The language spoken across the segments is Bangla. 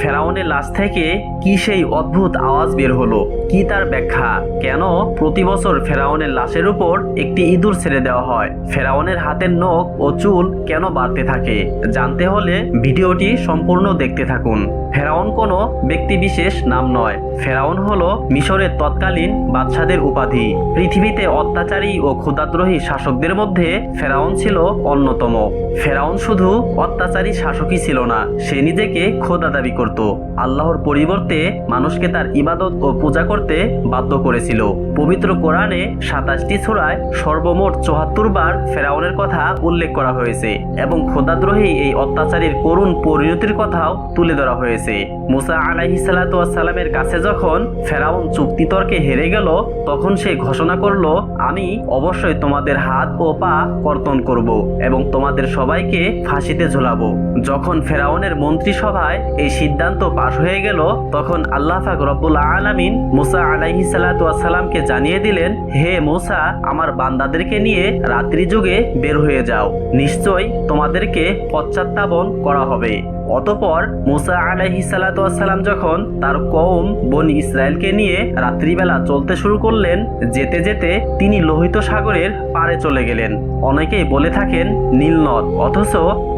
ফেরাউনের লাশ থেকে কি সেই অদ্ভুত আওয়াজ বের হলো? কি তার ব্যাখ্যা? কেন প্রতি বছর ফেরাউনের লাশের উপর একটি ইঁদুর ছেড়ে দেওয়া হয়? ফেরাউনের হাতের নখ ও চুল কেন বাড়তে থাকে? জানতে হলে ভিডিওটি সম্পূর্ণ দেখতে থাকুন। ফেরাউন কোনো ব্যক্তি বিশেষ নাম নয়। ফেরাউন হলো মিশরের তৎকালীন বাদশাদের উপাধি। পৃথিবীতে অত্যাচারী ও ক্ষুদাদ্রোহী শাসকদের মধ্যে ফেরাউন ছিল অন্যতম। ফেরাউন শুধু অত্যাচারী শাসকই ছিল না, সে নিজেকে খোদা দাবি করত। আল্লাহর পরিবর্তে মানুষকে তার ইবাদত ও পূজা করতে বাধ্য করেছিল। পবিত্র কোরআনে সাতাশটি ছোড়ায় সর্বমোট চুয়াত্তর বার ফেরাউনের কথা উল্লেখ করা হয়েছে এবং খোদাদ্রোহী এই অত্যাচারীর করুণ পরিণতির কথাও তুলে ধরা হয়েছে। মুসা আলাহি সালামের কাছে যখন ফেরাউন চুক্তিতর্কে হেরে গেল, তখন সে ঘোষণা করল, আমি অবশ্যই তোমাদের হাত ও পা কর্তন করব এবং তোমাদের সবাইকে ফাঁসিতে ঝোলাবো। যখন ফেরাউনের মন্ত্রিসভায় এই সিদ্ধান্ত পাশ হয়ে গেল তখন আল্লাহ ফাক রব্বুল আলামিন মুসা আলাইহি সালাতামকে জানিয়ে দিলেন, হে মুসা, আমার বান্দাদেরকে নিয়ে রাত্রি যুগে বের হয়ে যাও। নিশ্চয় তোমাদেরকে পশ্চাত্তাপন করা হবে। অতপর মুসা আলাইহি সালাতাম যখন তার কওম বনি ইসরায়েলকে নিয়ে রাত্রিবেলা চলতে শুরু করলেন, যেতে যেতে তিনি লোহিত সাগরের পারে চলে গেলেন। অনেকেই বলে থাকেন নীলনদ অথচ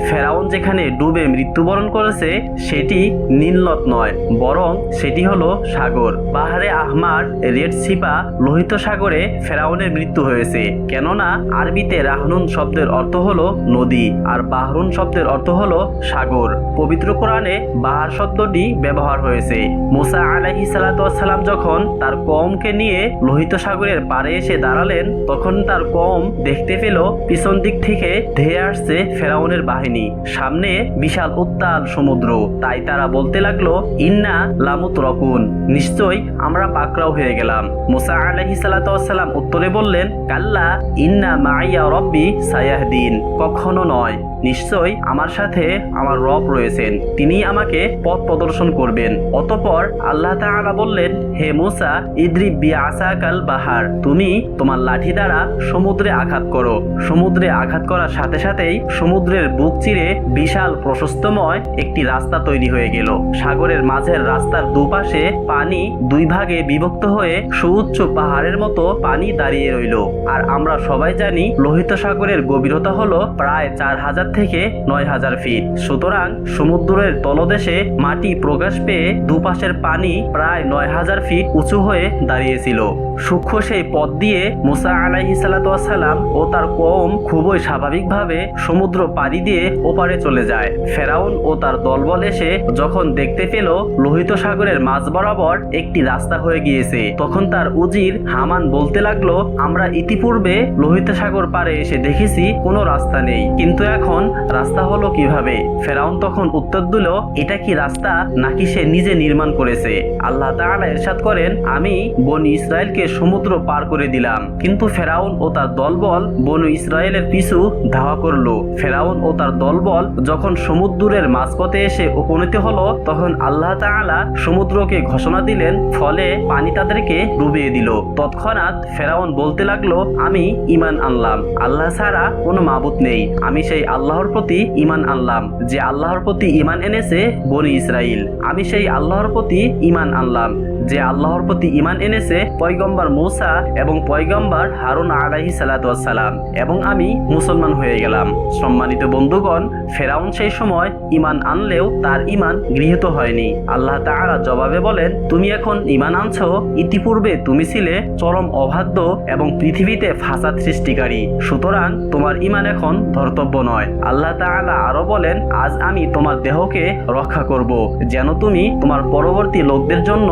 ফেরাউন যেখানে ডুবে মৃত্যুবরণ করেছে, সেটি নীলনদ নয়, বরং সেটি হলো সাগর। পাহাড়ে আহমার রেড সিপা লোহিত সাগরে ফেরাউনের মৃত্যু হয়েছে। কেননা আরবিতে রাহনুন শব্দের অর্থ হলো নদী, আর বাহরুন শব্দের অর্থ হলো সাগর। পবিত্র কোরআনে বাহার শব্দটি ব্যবহার হয়েছে। মোসা আলাহি সালাতাম যখন তার কমকে নিয়ে লোহিত সাগরের পাড়ে এসে দাঁড়ালেন, তখন তার কম দেখতে পেল পিছন দিক থেকে ধেয়ে আসছে ফেরাউনের বাহিনী। সামনে বিশাল উত্তাল সমুদ্র। তাই তারা বলতে লাগল, ইন্না লামুত রকুন নিশ্চয় আমরা পাকড়াও হয়ে গেলাম। মুসা আলাহি সালাতাম উত্তরে বললেন, কাল্লা, ইন্না মাইয়া রব্বি সায়াহদিন। কখনো নয়। নিশ্চয় আমার সাথে আমার রব রয়েছেন তিনি আমাকে পথ প্রদর্শন করবেন। অতপর আল্লাহ বললেন, হে মুসা, ইদ্রিব বি আসাকাল বাহার। তুমি তোমার লাঠি দ্বারা সমুদ্রে আঘাত করো। সমুদ্রে আঘাত করার সাথে সাথেই সমুদ্রের বুক চিরে বিশাল প্রশস্তময় একটি রাস্তা তৈরি হয়ে গেল। সাগরের মাঝের রাস্তার দুপাশে পানি দুই ভাগে বিভক্ত হয়ে সুউচ্চ পাহাড়ের মতো পানি দাঁড়িয়ে রইল। আর আমরা সবাই জানি, লোহিত সাগরের গভীরতা হলো প্রায় চার হাজার থেকে নয় হাজার ফিট। সুতরাং সমুদ্রের তলদেশে মাটি প্রকাশ পেয়ে দুপাশের পানি প্রায় নয় হাজার ফিট উঁচু হয়ে দাঁড়িয়েছিল। সূক্ষ্ম সেই পথ দিয়ে মুসা আলাইহি সালাম ও তার কম খুবই স্বাভাবিকভাবে সমুদ্র পাড়ি দিয়ে ওপারে চলে যায়। ফেরাউন ও তার দলবল এসে যখন দেখতে পেল লোহিত সাগরের মাঝ বরাবর একটি রাস্তা হয়ে গিয়েছে, তখন তার উজির হামান বলতে লাগল, আমরা ইতিপূর্বে লোহিত সাগর পারে এসে দেখেছি কোনো রাস্তা নেই, কিন্তু এখন রাস্তা হলো কীভাবে? ফেরাউন তখন উত্তর দিল, এটা কি রাস্তা নাকি সে নিজে নির্মাণ করেছে? আল্লাহ তাআলা ইরশাদ করেন, আমি বনি ইসরায়েলকে সমুদ্র পার করে দিলাম, কিন্তু ফেরাউন ও তার দলবল বনু ইসরায়েলের পিছু ধাওয়া করল। ফেরাউন ও তার দলবল যখন সমুদ্রের মাঝপথে এসে উপনীত হলো, তখন আল্লাহ তাআলা সমুদ্রকে ঘোষণা দিলেন, ফলে পানি তাদেরকে ডুবিয়ে দিল। তৎক্ষণাৎ ফেরাউন বলতে লাগল, আমি ইমান আনলাম, আল্লাহ ছাড়া কোনো মাবুত নেই, আমি সেই আল্লাহর প্রতি ইমান আনলাম, যে আল্লাহর প্রতি ইমান এনেছে বনি ইসরাইল। আমি সেই আল্লাহর প্রতি ইমান আনলাম। যে আল্লাহর প্রতি ইমান এনেছে পয়গম্বর মৌসা এবং পয়গম্বর হারুন আলাহি সালাতাম এবং আমি মুসলমান হয়ে গেলাম। সম্মানিত বন্ধুগণ, ফেরাউন সেই সময় ইমান আনলেও তার ইমান গৃহীত হয়নি। আল্লাহ তাআলা জবাবে বলেন, তুমি এখন ইমান আনছো, ইতিপূর্বে তুমি ছিলে চরম অবাধ্য এবং পৃথিবীতে ফাসাদ সৃষ্টিকারী। সুতরাং তোমার ইমান এখন ধর্তব্য নয়। আল্লাহ তাআলা আরও বলেন, আজ আমি তোমার দেহকে রক্ষা করব, যেন তুমি তোমার পরবর্তী লোকদের জন্য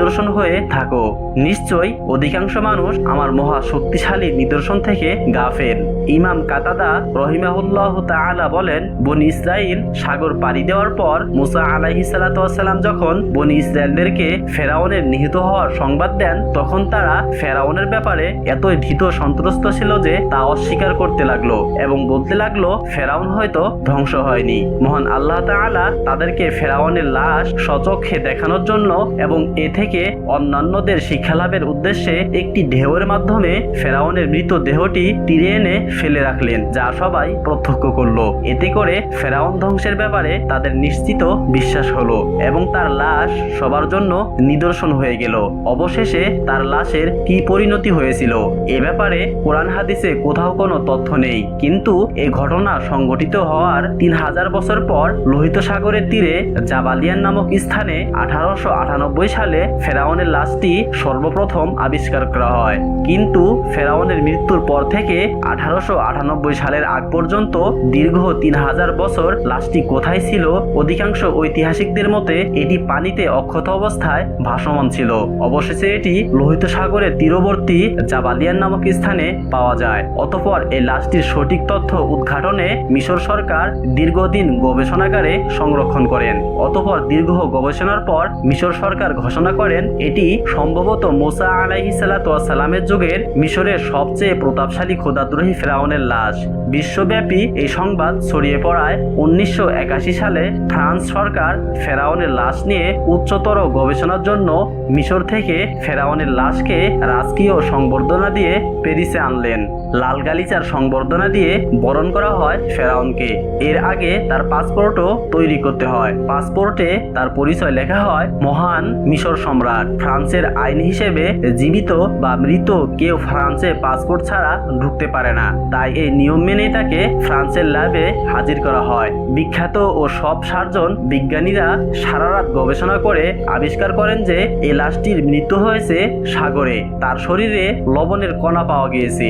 নিদর্শন হয়ে থাকো। নিশ্চয় অধিকাংশ মানুষ আমার মহা শক্তিশালী নিদর্শন থেকে গাফেল। ইমাম কাতাদা রহিমাহুল্লাহ তাআলা বলেন, বনি ইসরাইল সাগর পাড়ি দেওয়ার পর মুসা আলাইহি সালাতাম যখন বনি ইসরায়েলদেরকে ফেরাউনের নিহত হওয়ার সংবাদ দেন, তখন তারা ফেরাউনের ব্যাপারে এতই ভীত সন্ত্রস্ত ছিল যে তা অস্বীকার করতে লাগল এবং বলতে লাগল, ফেরাউন হয়তো ধ্বংস হয়নি। মহান আল্লাহ তাআলা তাদেরকে ফেরাউনের লাশ সচক্ষে দেখানোর জন্য এবং এ থেকে থেকে অন্যান্যদের শিক্ষালাভের উদ্দেশ্যে একটি ঢেউয়ের মাধ্যমে ফেরাউনের মৃত দেহটি তীরে এনে ফেলে রাখলেন, যা সবাই প্রত্যক্ষ করল। এতে করে ফেরাউন ধ্বংসের ব্যাপারে তাদের নিশ্চিত বিশ্বাস হলো এবং তার লাশ সবার জন্য নিদর্শন হয়ে গেল। অবশেষে তার লাশের কি পরিণতি হয়েছিল এ ব্যাপারে কোরআন হাদিসে কোথাও কোনো তথ্য নেই। কিন্তু এ ঘটনা সংঘটিত হওয়ার তিন হাজার বছর পর লোহিত সাগরের তীরে জাবালিয়ান নামক স্থানে আঠারোশো আটানব্বই সালে ফেরাউনের লাশটি সর্বপ্রথম আবিষ্কার করা হয়। কিন্তু ফেরাউনের মৃত্যুর পর থেকে আঠারোশো আটানব্বই সালের আগ পর্যন্ত দীর্ঘ তিন হাজার বছর লাশটি কোথায় ছিল, অধিকাংশ ঐতিহাসিকদের মতে এটি পানিতে অক্ষত অবস্থায় ভাসমান ছিল। অবশেষে এটি লোহিত সাগরের তীরবর্তী জাবালিয়ান নামক স্থানে পাওয়া যায়। অতপর এই লাশটির সঠিক তথ্য উদ্ঘাটনে মিশর সরকার দীর্ঘদিন গবেষণাগারে সংরক্ষণ করেন। অতপর দীর্ঘ গবেষণার পর মিশর সরকার ঘোষণা করেন, এটি সম্ভবত মোসা আলাইহি সালামের যুগের মিশরের সবচেয়ে প্রতাপশালী খোদাদ্রোহী ফেরাউনের লাশ। বিশ্বব্যাপী এই সংবাদ ছড়িয়ে পড়ায় উনিশশো একাশি সালে ফ্রান্স সরকার ফেরাউনের লাশ নিয়ে উচ্চতর গবেষণার জন্য মিশর থেকে ফেরাউনের লাশকে রাজকীয় সংবর্ধনা দিয়ে প্যারিসে আনলেন। লাল গালিচার সংবর্ধনা দিয়ে বরণ করা হয় ফেরাউনকে। এর আগে তার পাসপোর্টও তৈরি করতে হয়। পাসপোর্টে তার পরিচয় লেখা হয় মহান মিশর সম্রাট। ফ্রান্সের আইন হিসেবে জীবিত বা মৃত কেউ ফ্রান্সে পাসপোর্ট ছাড়া ঢুকতে পারে না। তাই এই নিয়ম মেনে তাকে ফ্রান্সের ল্যাবে হাজির করা হয়। বিখ্যাত ও সব সার্জন বিজ্ঞানীরা সারা রাত গবেষণা করে আবিষ্কার করেন যে এই লাশটির মৃত্যু হয়েছে সাগরে। তার শরীরে লবণের কণা পাওয়া গিয়েছে।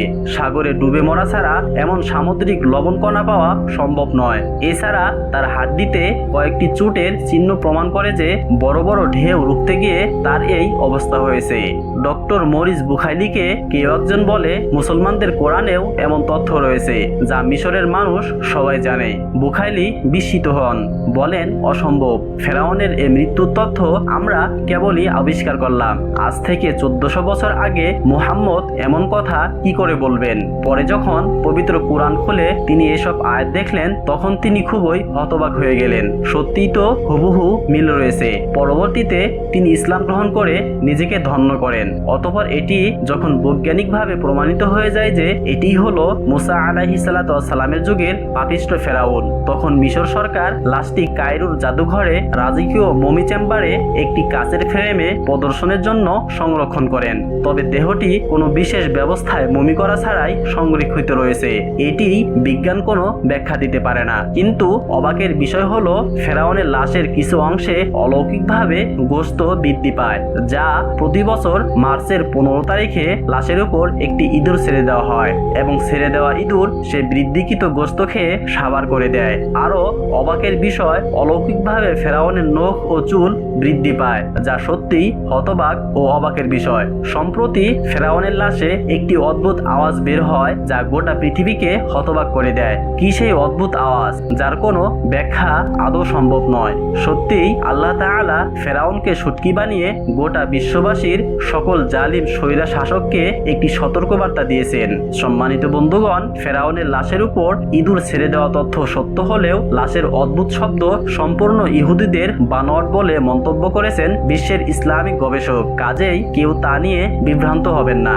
ডুবে মরা ছাড়া এমন সামুদ্রিক লবণ কণা পাওয়া সম্ভব নয়। এছাড়া তার হাড্ডিতে কয়েকটি চোটের চিহ্ন প্রমাণ করে যে বড় বড় ঢেউ রুখতে গিয়ে তার এই অবস্থা হয়েছে। ডক্টর মরিস বুখাইলিকে কেউ একজন বলে, মুসলমানদের কোরআনেও এমন তথ্য রয়েছে, যা মিশরের মানুষ সবাই জানে। বুখাইলি বিস্মিত হন, বলেন, অসম্ভব। ফেরাউনের এই মৃত্যুর তথ্য আমরা কেবলই আবিষ্কার করলাম। আজ থেকে চোদ্দশো বছর আগে মুহাম্মদ এমন কথা কি করে বলবেন? পরে যখন পবিত্র কোরআন খুলে তিনি এসব আয়াত দেখলেন, তখন তিনি খুবই হতবাক হয়ে গেলেন। সত্যিই তো হুবহু মিল রয়েছে। পরবর্তীতে তিনি ইসলাম গ্রহণ করে নিজেকে ধন্য করেন। অতপর এটি যখন বৈজ্ঞানিকভাবে প্রমাণিত হয়ে যায় যে এটি হলো মুসা আলাহি সালামের যুগের পাপিষ্ট ফেরাউন, তখন মিশর সরকার লাশটি কায়রুর জাদুঘরে রাজকীয় মমি চেম্বারে একটি কাচের ফ্রেমে প্রদর্শনের জন্য সংরক্ষণ করেন। তবে দেহটি কোনো বিশেষ ব্যবস্থায় মমি করা ছাড়াই সংরক্ষিত রয়েছে। এটি বিজ্ঞান কোনো ব্যাখ্যা দিতে পারে না। কিন্তু অবাকের বিষয় হলো, ফেরাউনের লাশের কিছু অংশে অলৌকিকভাবে গোস্ত বৃদ্ধি পায়, যা প্রতি বছর মার্চের পনেরো তারিখে লাশের উপর একটি ইঁদুর ছেড়ে দেওয়া হয় এবং ছেড়ে দেওয়া ইঁদুর সে বৃদ্ধিকৃত গোস্ত খেয়ে সাবার করে দেয়। আরও অবাকের বিষয়, অলৌকিকভাবে ফেরাউনের নখ ও চুল বৃদ্ধি পায়, যা সত্যিই হতবাক ও অবাকের বিষয়। সম্প্রতি ফেরাউনের লাশে একটি অদ্ভুত আওয়াজ বের হয়, যা গোটা পৃথিবীকে হতবাক করে দেয়। কি সেই অদ্ভুত আওয়াজ? যার কোনো ব্যাখ্যা আদৌ সম্ভব নয়। সত্যিই আল্লাহ তাআলা ফেরাউনকে সুটকি বানিয়ে গোটা বিশ্ববাসীর সকল জালিম স্বৈরা শাসককে একটি সতর্কবার্তা দিয়েছেন। সম্মানিত বন্ধুগণ, ফেরাউনের লাশের উপর ইঁদুর ছেড়ে দেওয়া তথ্য সত্য হলেও লাশের অদ্ভুত শব্দ সম্পূর্ণ ইহুদিদের বানোয়াট বলে মন্তব্য করেছেন বিশ্বের ইসলামিক গবেষক। কাজেই কেউ তা নিয়ে বিভ্রান্ত হবেন না।